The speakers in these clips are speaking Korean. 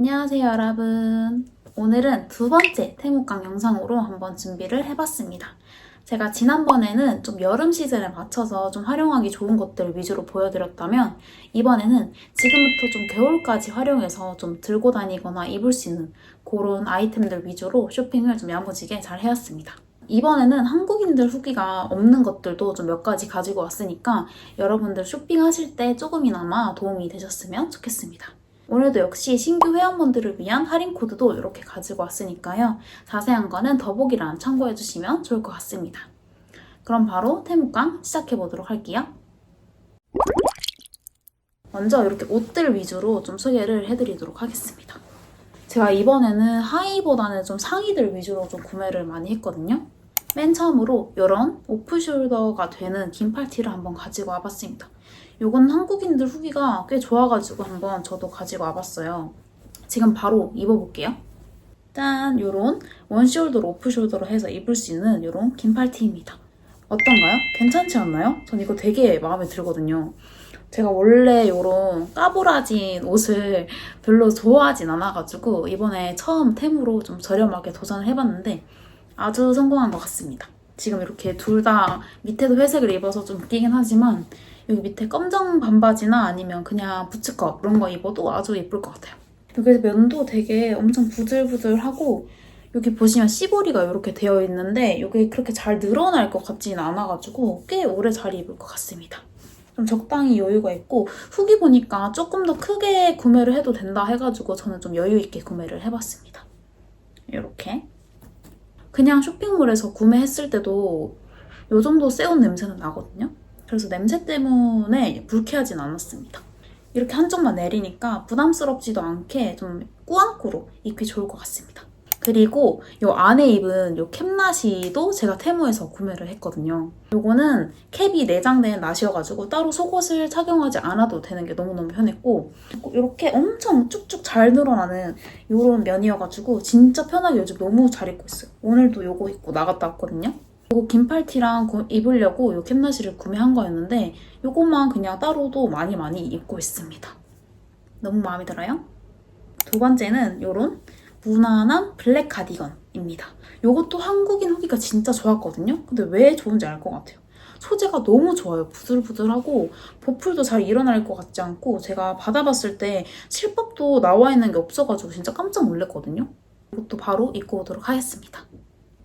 안녕하세요 여러분. 오늘은 두 번째 태국강 영상으로 한번 준비를 해봤습니다. 제가 지난번에는 좀 여름 시즌에 맞춰서 좀 활용하기 좋은 것들 위주로 보여드렸다면 이번에는 지금부터 좀 겨울까지 활용해서 좀 들고 다니거나 입을 수 있는 그런 아이템들 위주로 쇼핑을 좀 야무지게 잘 해왔습니다. 이번에는 한국인들 후기가 없는 것들도 좀 몇 가지 가지고 왔으니까 여러분들 쇼핑하실 때 조금이나마 도움이 되셨으면 좋겠습니다. 오늘도 역시 신규 회원분들을 위한 할인 코드도 이렇게 가지고 왔으니까요. 자세한 거는 더보기란 참고해 주시면 좋을 것 같습니다. 그럼 바로 태무강 시작해 보도록 할게요. 먼저 이렇게 옷들 위주로 좀 소개를 해드리도록 하겠습니다. 제가 이번에는 하의보다는 좀 상의들 위주로 좀 구매를 많이 했거든요. 맨 처음으로 이런 오프숄더가 되는 긴 팔티를 한번 가지고 와봤습니다. 이건 한국인들 후기가 꽤 좋아가지고 한번 저도 가지고 와봤어요. 지금 바로 입어볼게요. 짠! 요런 원숄더로 오프숄더로 해서 입을 수 있는 요런 긴 팔티입니다. 어떤가요? 괜찮지 않나요? 전 이거 되게 마음에 들거든요. 제가 원래 요런 까불어진 옷을 별로 좋아하진 않아가지고 이번에 처음 템으로 좀 저렴하게 도전을 해봤는데 아주 성공한 것 같습니다. 지금 이렇게 둘 다 밑에도 회색을 입어서 좀 웃기긴 하지만 여기 밑에 검정 반바지나 아니면 그냥 부츠컷 그런 거 입어도 아주 예쁠 것 같아요. 여기 면도 되게 엄청 부들부들하고 여기 보시면 시보리가 이렇게 되어 있는데 이게 그렇게 잘 늘어날 것 같지는 않아가지고 꽤 오래 잘 입을 것 같습니다. 좀 적당히 여유가 있고 후기 보니까 조금 더 크게 구매를 해도 된다 해가지고 저는 좀 여유 있게 구매를 해봤습니다. 이렇게 그냥 쇼핑몰에서 구매했을 때도 이 정도 새옷 냄새는 나거든요. 그래서 냄새 때문에 불쾌하진 않았습니다. 이렇게 한쪽만 내리니까 부담스럽지도 않게 좀 꾸안꾸로 입기 좋을 것 같습니다. 그리고 이 안에 입은 이 캡나시도 제가 테무에서 구매를 했거든요. 요거는 캡이 내장된 나시여가지고 따로 속옷을 착용하지 않아도 되는 게 너무너무 편했고 이렇게 엄청 쭉쭉 잘 늘어나는 이런 면이어가지고 진짜 편하게 요즘 너무 잘 입고 있어요. 오늘도 요거 입고 나갔다 왔거든요. 요거 긴 팔티랑 구- 입으려고 요 캡나시를 구매한 거였는데 요것만 그냥 따로도 많이 많이 입고 있습니다. 너무 마음에 들어요. 두 번째는 요런 무난한 블랙 카디건입니다. 요것도 한국인 후기가 진짜 좋았거든요. 근데 왜 좋은지 알 것 같아요. 소재가 너무 좋아요. 부들부들하고 보풀도 잘 일어날 것 같지 않고 제가 받아봤을 때 실밥도 나와 있는 게 없어가지고 진짜 깜짝 놀랐거든요. 이것도 바로 입고 오도록 하겠습니다.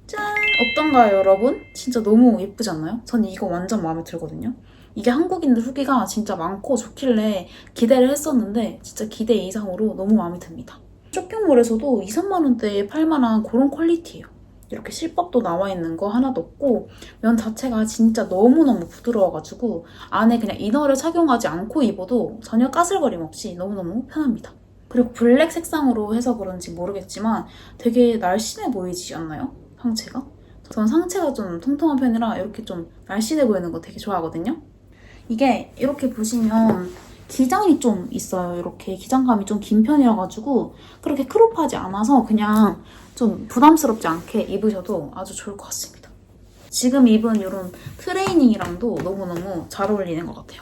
짠! 어떤가요, 여러분? 진짜 너무 예쁘지 않나요? 전 이거 완전 마음에 들거든요. 이게 한국인들 후기가 진짜 많고 좋길래 기대를 했었는데 진짜 기대 이상으로 너무 마음에 듭니다. 쇼핑몰에서도 2, 3만 원대에 팔만한 그런 퀄리티예요. 이렇게 실밥도 나와 있는 거 하나도 없고 면 자체가 진짜 너무너무 부드러워가지고 안에 그냥 이너를 착용하지 않고 입어도 전혀 까슬거림 없이 너무너무 편합니다. 그리고 블랙 색상으로 해서 그런지 모르겠지만 되게 날씬해 보이지 않나요? 상체가? 전 상체가 좀 통통한 편이라 이렇게 좀 날씬해 보이는 거 되게 좋아하거든요. 이게 이렇게 보시면 기장이 좀 있어요. 이렇게 기장감이 좀 긴 편이라 가지고 그렇게 크롭하지 않아서 그냥 좀 부담스럽지 않게 입으셔도 아주 좋을 것 같습니다. 지금 입은 이런 트레이닝이랑도 너무너무 잘 어울리는 것 같아요.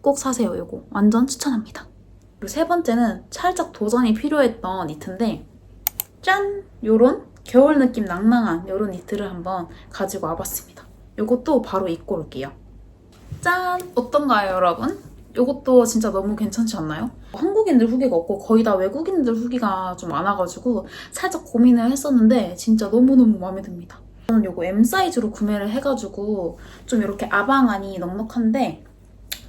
꼭 사세요, 이거. 완전 추천합니다. 그리고 세 번째는 살짝 도전이 필요했던 니트인데 짠! 요런 겨울 느낌 낭낭한 요런 니트를 한번 가지고 와봤습니다. 이것도 바로 입고 올게요. 짠! 어떤가요, 여러분? 이것도 진짜 너무 괜찮지 않나요? 한국인들 후기가 없고 거의 다 외국인들 후기가 좀 많아가지고 살짝 고민을 했었는데 진짜 너무너무 마음에 듭니다. 저는 이거 M 사이즈로 구매를 해가지고 좀 이렇게 아방안이 넉넉한데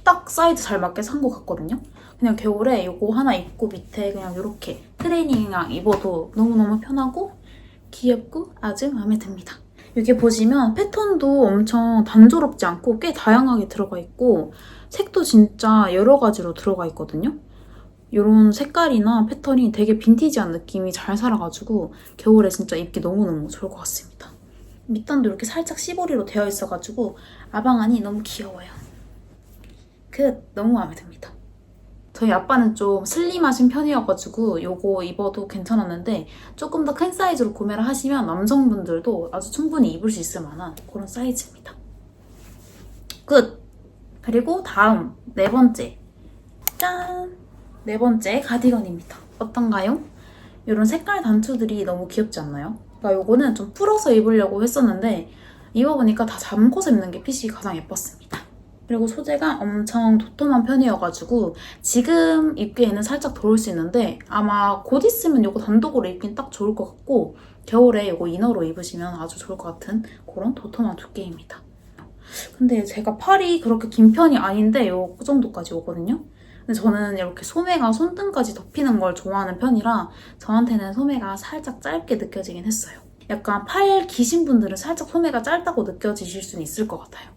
딱 사이즈 잘 맞게 산 것 같거든요. 그냥 겨울에 이거 하나 입고 밑에 그냥 이렇게 트레이닝이랑 입어도 너무너무 편하고 귀엽고 아주 마음에 듭니다. 여기 보시면 패턴도 엄청 단조롭지 않고 꽤 다양하게 들어가 있고 색도 진짜 여러 가지로 들어가 있거든요. 이런 색깔이나 패턴이 되게 빈티지한 느낌이 잘 살아가지고 겨울에 진짜 입기 너무너무 좋을 것 같습니다. 밑단도 이렇게 살짝 시보리로 되어 있어가지고 아방 안이 너무 귀여워요. 그 너무 마음에 듭니다. 저희 아빠는 좀 슬림하신 편이어가지고 이거 입어도 괜찮았는데 조금 더 큰 사이즈로 구매를 하시면 남성분들도 아주 충분히 입을 수 있을 만한 그런 사이즈입니다. 끝! 그리고 다음 네 번째 짠! 네 번째 가디건입니다. 어떤가요? 이런 색깔 단추들이 너무 귀엽지 않나요? 그러니까 요거는 좀 풀어서 입으려고 했었는데 입어보니까 다 잠궈서 입는 게 핏이 가장 예뻤습니다. 그리고 소재가 엄청 도톰한 편이어가지고 지금 입기에는 살짝 더울 수 있는데 아마 곧 있으면 이거 단독으로 입긴 딱 좋을 것 같고 겨울에 이거 이너로 입으시면 아주 좋을 것 같은 그런 도톰한 두께입니다. 근데 제가 팔이 그렇게 긴 편이 아닌데 요 정도까지 오거든요. 근데 저는 이렇게 소매가 손등까지 덮이는 걸 좋아하는 편이라 저한테는 소매가 살짝 짧게 느껴지긴 했어요. 약간 팔 기신 분들은 살짝 소매가 짧다고 느껴지실 수는 있을 것 같아요.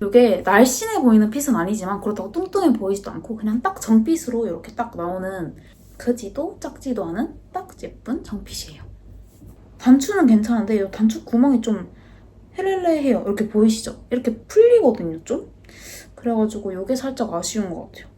이게 날씬해 보이는 핏은 아니지만 그렇다고 뚱뚱해 보이지도 않고 그냥 딱 정핏으로 이렇게 딱 나오는 크지도 작지도 않은 딱 예쁜 정핏이에요. 단추는 괜찮은데 이 단추 구멍이 좀 헤렐레해요. 이렇게 보이시죠? 이렇게 풀리거든요, 좀. 그래가지고 이게 살짝 아쉬운 것 같아요.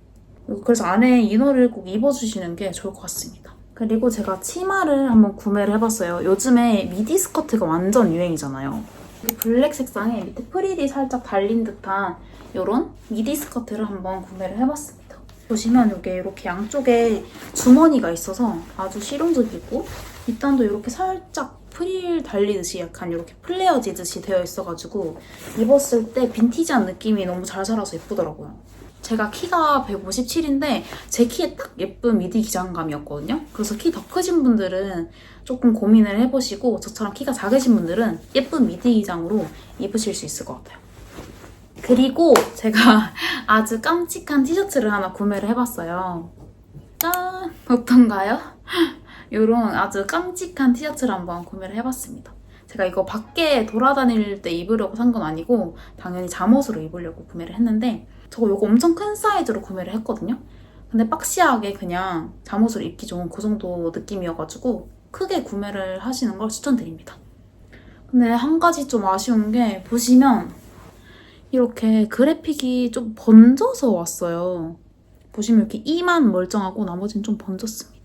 그래서 안에 이너를 꼭 입어주시는 게 좋을 것 같습니다. 그리고 제가 치마를 한번 구매를 해봤어요. 요즘에 미디 스커트가 완전 유행이잖아요. 이 블랙 색상에 밑에 프릴이 살짝 달린 듯한 이런 미디 스커트를 한번 구매를 해봤습니다. 보시면 이게 이렇게 양쪽에 주머니가 있어서 아주 실용적이고 밑단도 이렇게 살짝 프릴 달리듯이 약간 이렇게 플레어지듯이 되어 있어가지고 입었을 때 빈티지한 느낌이 너무 잘 살아서 예쁘더라고요. 제가 키가 157인데 제 키에 딱 예쁜 미디 기장감이었거든요. 그래서 키 더 크신 분들은 조금 고민을 해보시고 저처럼 키가 작으신 분들은 예쁜 미디 기장으로 입으실 수 있을 것 같아요. 그리고 제가 아주 깜찍한 티셔츠를 하나 구매를 해봤어요. 짠! 어떤가요? 이런 아주 깜찍한 티셔츠를 한번 구매를 해봤습니다. 제가 이거 밖에 돌아다닐 때 입으려고 산 건 아니고 당연히 잠옷으로 입으려고 구매를 했는데 저거 이거 엄청 큰 사이즈로 구매를 했거든요. 근데 박시하게 그냥 잠옷으로 입기 좋은 그 정도 느낌이어가지고 크게 구매를 하시는 걸 추천드립니다. 근데 한 가지 좀 아쉬운 게 보시면 이렇게 그래픽이 좀 번져서 왔어요. 보시면 이렇게 이만 멀쩡하고 나머지는 좀 번졌습니다.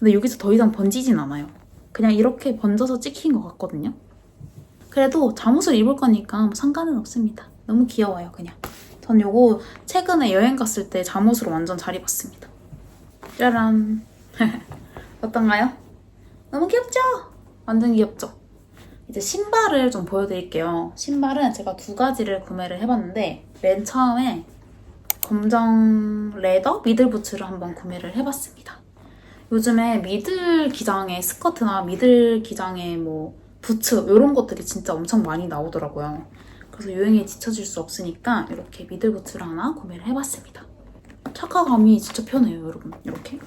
근데 여기서 더 이상 번지진 않아요. 그냥 이렇게 번져서 찍힌 것 같거든요. 그래도 잠옷을 입을 거니까 뭐 상관은 없습니다. 너무 귀여워요, 그냥. 전 요거 최근에 여행 갔을 때 잠옷으로 완전 잘 입었습니다. 짜란. 어떤가요? 너무 귀엽죠? 완전 귀엽죠? 이제 신발을 좀 보여드릴게요. 신발은 제가 두 가지를 구매를 해봤는데 맨 처음에 검정 레더 미들 부츠를 한번 구매를 해봤습니다. 요즘에 미들 기장의 스커트나 미들 기장의 뭐 부츠 이런 것들이 진짜 엄청 많이 나오더라고요. 그래서 유행에 뒤처질 수 없으니까 이렇게 미들 부츠를 하나 구매를 해봤습니다. 착화감이 진짜 편해요, 여러분. 이렇게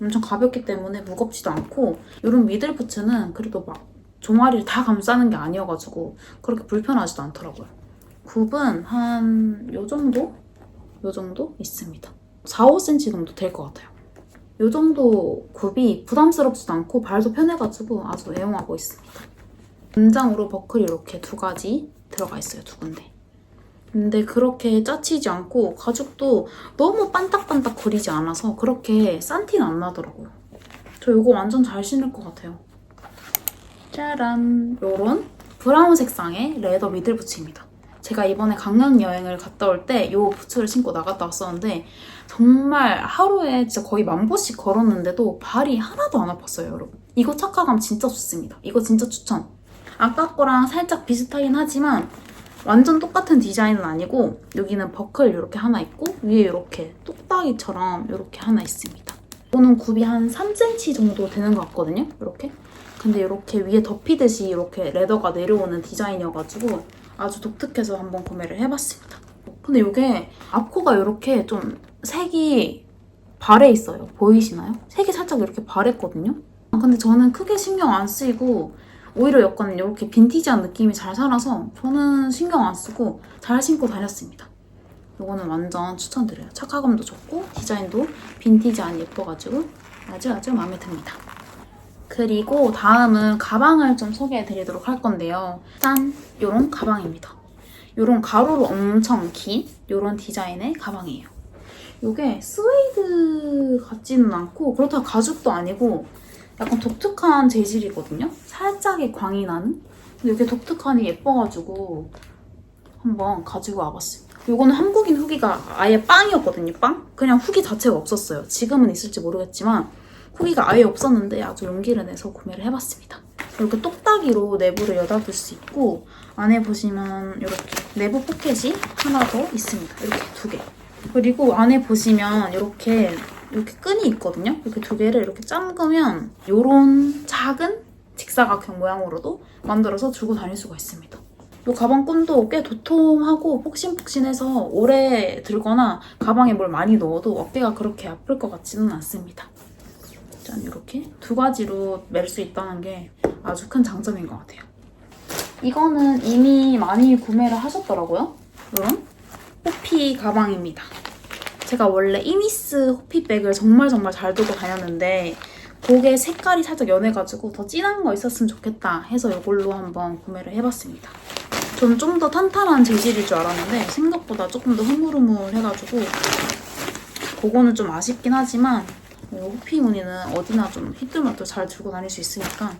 엄청 가볍기 때문에 무겁지도 않고 이런 미들 부츠는 그래도 막 종아리를 다 감싸는 게 아니어가지고 그렇게 불편하지도 않더라고요. 굽은 한 요 정도? 요 정도 있습니다. 4, 5cm 정도 될 것 같아요. 요 정도 굽이 부담스럽지도 않고 발도 편해가지고 아주 애용하고 있습니다. 문장으로 버클이 이렇게 두 가지 들어가 있어요, 두 군데. 근데 그렇게 짜치지 않고 가죽도 너무 반딱반딱 거리지 않아서 그렇게 싼 티는 안 나더라고요. 저 이거 완전 잘 신을 것 같아요. 짜란! 요런 브라운 색상의 레더 미들 부츠입니다. 제가 이번에 강릉 여행을 갔다 올 때 이 부츠를 신고 나갔다 왔었는데 정말 하루에 진짜 거의 만 보씩 걸었는데도 발이 하나도 안 아팠어요, 여러분. 이거 착화감 진짜 좋습니다. 이거 진짜 추천. 아까 거랑 살짝 비슷하긴 하지만 완전 똑같은 디자인은 아니고 여기는 버클 이렇게 하나 있고 위에 이렇게 똑딱이처럼 이렇게 하나 있습니다. 이거는 굽이 한 3cm 정도 되는 것 같거든요, 이렇게. 근데 이렇게 위에 덮이듯이 이렇게 레더가 내려오는 디자인이어가지고 아주 독특해서 한번 구매를 해봤습니다. 근데 이게 앞코가 이렇게 좀 색이 발에 있어요. 보이시나요? 색이 살짝 이렇게 바랬거든요. 아, 근데 저는 크게 신경 안 쓰이고 오히려 약간 이렇게 빈티지한 느낌이 잘 살아서 저는 신경 안 쓰고 잘 신고 다녔습니다. 이거는 완전 추천드려요. 착화감도 좋고 디자인도 빈티지한 예뻐가지고 아주 아주 마음에 듭니다. 그리고 다음은 가방을 좀 소개해 드리도록 할 건데요. 짠! 요런 가방입니다. 요런 가로로 엄청 긴 요런 디자인의 가방이에요. 요게 스웨이드 같지는 않고 그렇다고 가죽도 아니고 약간 독특한 재질이거든요. 살짝의 광이 나는? 근데 이게 독특하니 예뻐가지고 한번 가지고 와봤습니다. 요거는 한국인 후기가 아예 빵이었거든요, 빵? 그냥 후기 자체가 없었어요. 지금은 있을지 모르겠지만 후기가 아예 없었는데 아주 용기를 내서 구매를 해봤습니다. 이렇게 똑딱이로 내부를 여닫을 수 있고 안에 보시면 이렇게 내부 포켓이 하나 더 있습니다. 이렇게 두 개. 그리고 안에 보시면 이렇게 이렇게 끈이 있거든요. 이렇게 두 개를 이렇게 잠그면 이런 작은 직사각형 모양으로도 만들어서 들고 다닐 수가 있습니다. 이 가방끈도 꽤 도톰하고 폭신폭신해서 오래 들거나 가방에 뭘 많이 넣어도 어깨가 그렇게 아플 것 같지는 않습니다. 짠 이렇게 두 가지로 멜 수 있다는 게 아주 큰 장점인 것 같아요. 이거는 이미 많이 구매를 하셨더라고요. 이런 호피 가방입니다. 제가 원래 이니스 호피백을 정말 정말 잘 두고 다녔는데 그게 색깔이 살짝 연해가지고 더 진한 거 있었으면 좋겠다 해서 이걸로 한번 구매를 해봤습니다. 전좀더 탄탄한 재질일 줄 알았는데 생각보다 조금 더 흐물흐물해가지고 그거는 좀 아쉽긴 하지만 이 호피 무늬는 어디나 좀 휘뚤마뚤 잘 들고 다닐 수 있으니까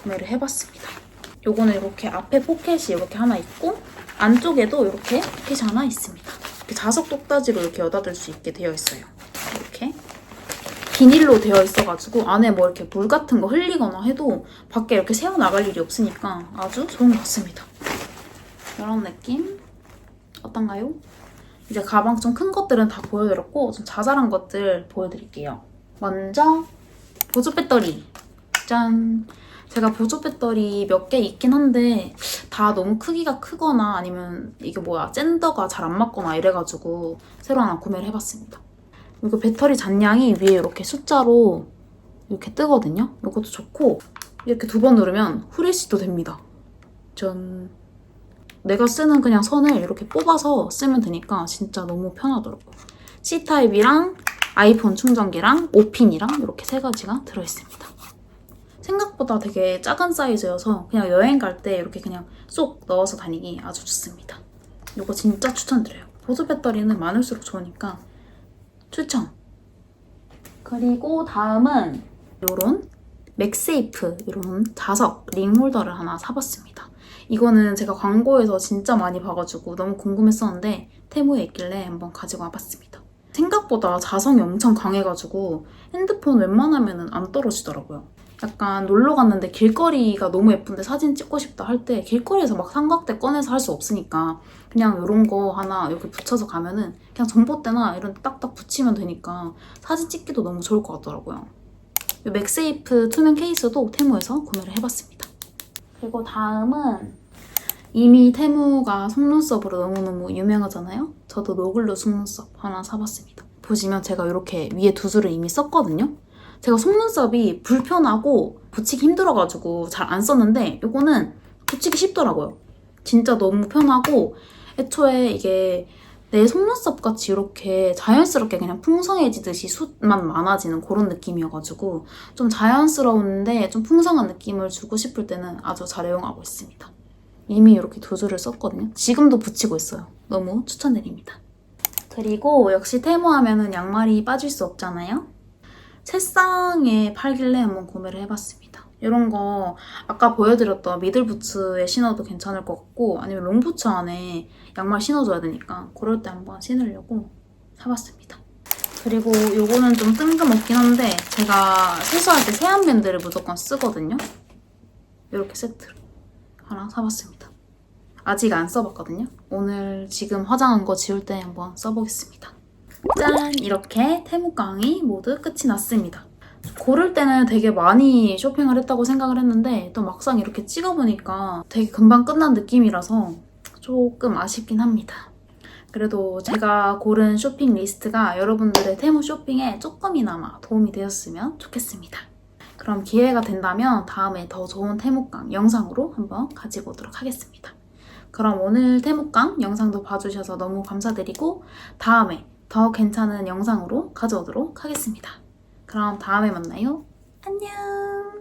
구매를 해봤습니다. 요거는 이렇게 앞에 포켓이 이렇게 하나 있고 안쪽에도 이렇게 포켓이 하나 있습니다. 이렇게 자석 똑따지로 이렇게 여닫을 수 있게 되어 있어요. 이렇게 비닐로 되어 있어가지고 안에 뭐 이렇게 물 같은 거 흘리거나 해도 밖에 이렇게 새어 나갈 일이 없으니까 아주 좋은 것 같습니다. 이런 느낌 어떤가요? 이제 가방 좀 큰 것들은 다 보여드렸고 좀 자잘한 것들 보여드릴게요. 먼저 보조 배터리 짠! 제가 보조 배터리 몇 개 있긴 한데 다 너무 크기가 크거나 아니면 이게 뭐야 젠더가 잘 안 맞거나 이래가지고 새로 하나 구매를 해봤습니다. 이거 배터리 잔량이 위에 이렇게 숫자로 이렇게 뜨거든요. 이것도 좋고 이렇게 두 번 누르면 후레쉬도 됩니다. 전 내가 쓰는 그냥 선을 이렇게 뽑아서 쓰면 되니까 진짜 너무 편하더라고요. C타입이랑 아이폰 충전기랑 5핀이랑 이렇게 세 가지가 들어있습니다. 생각보다 되게 작은 사이즈여서 그냥 여행 갈 때 이렇게 그냥 쏙 넣어서 다니기 아주 좋습니다. 이거 진짜 추천드려요. 보조 배터리는 많을수록 좋으니까 추천! 그리고 다음은 이런 맥세이프 이런 자석 링 홀더를 하나 사봤습니다. 이거는 제가 광고에서 진짜 많이 봐가지고 너무 궁금했었는데 테무에 있길래 한번 가지고 와봤습니다. 생각보다 자성이 엄청 강해가지고 핸드폰 웬만하면 안 떨어지더라고요. 약간 놀러 갔는데 길거리가 너무 예쁜데 사진 찍고 싶다 할 때 길거리에서 막 삼각대 꺼내서 할 수 없으니까 그냥 이런 거 하나 여기 붙여서 가면은 그냥 전봇대나 이런 데 딱딱 붙이면 되니까 사진 찍기도 너무 좋을 것 같더라고요. 이 맥세이프 투명 케이스도 테무에서 구매를 해봤습니다. 그리고 다음은 이미 테무가 속눈썹으로 너무너무 유명하잖아요? 저도 노글로 속눈썹 하나 사봤습니다. 보시면 제가 이렇게 위에 두 줄을 이미 썼거든요? 제가 속눈썹이 불편하고 붙이기 힘들어가지고 잘 안 썼는데 이거는 붙이기 쉽더라고요. 진짜 너무 편하고 애초에 이게 내 속눈썹 같이 이렇게 자연스럽게 그냥 풍성해지듯이 숱만 많아지는 그런 느낌이어가지고 좀 자연스러운데 좀 풍성한 느낌을 주고 싶을 때는 아주 잘 애용하고 있습니다. 이미 이렇게 두 줄을 썼거든요. 지금도 붙이고 있어요. 너무 추천드립니다. 그리고 역시 테무 하면은 양말이 빠질 수 없잖아요. 새쌍에 팔길래 한번 구매를 해봤습니다. 이런 거 아까 보여드렸던 미들부츠에 신어도 괜찮을 것 같고 아니면 롱부츠 안에 양말 신어줘야 되니까 그럴 때 한번 신으려고 사봤습니다. 그리고 요거는 좀 뜬금없긴 한데 제가 세수할 때 세안 밴드를 무조건 쓰거든요. 이렇게 세트로 하나 사봤습니다. 아직 안 써봤거든요. 오늘 지금 화장한 거 지울 때 한번 써보겠습니다. 짠! 이렇게 테무깡이 모두 끝이 났습니다. 고를 때는 되게 많이 쇼핑을 했다고 생각을 했는데 또 막상 이렇게 찍어보니까 되게 금방 끝난 느낌이라서 조금 아쉽긴 합니다. 그래도 제가 고른 쇼핑 리스트가 여러분들의 테무 쇼핑에 조금이나마 도움이 되었으면 좋겠습니다. 그럼 기회가 된다면 다음에 더 좋은 테무깡 영상으로 한번 가지고 오도록 하겠습니다. 그럼 오늘 테무깡 영상도 봐주셔서 너무 감사드리고 다음에 더 괜찮은 영상으로 가져오도록 하겠습니다. 그럼 다음에 만나요. 안녕!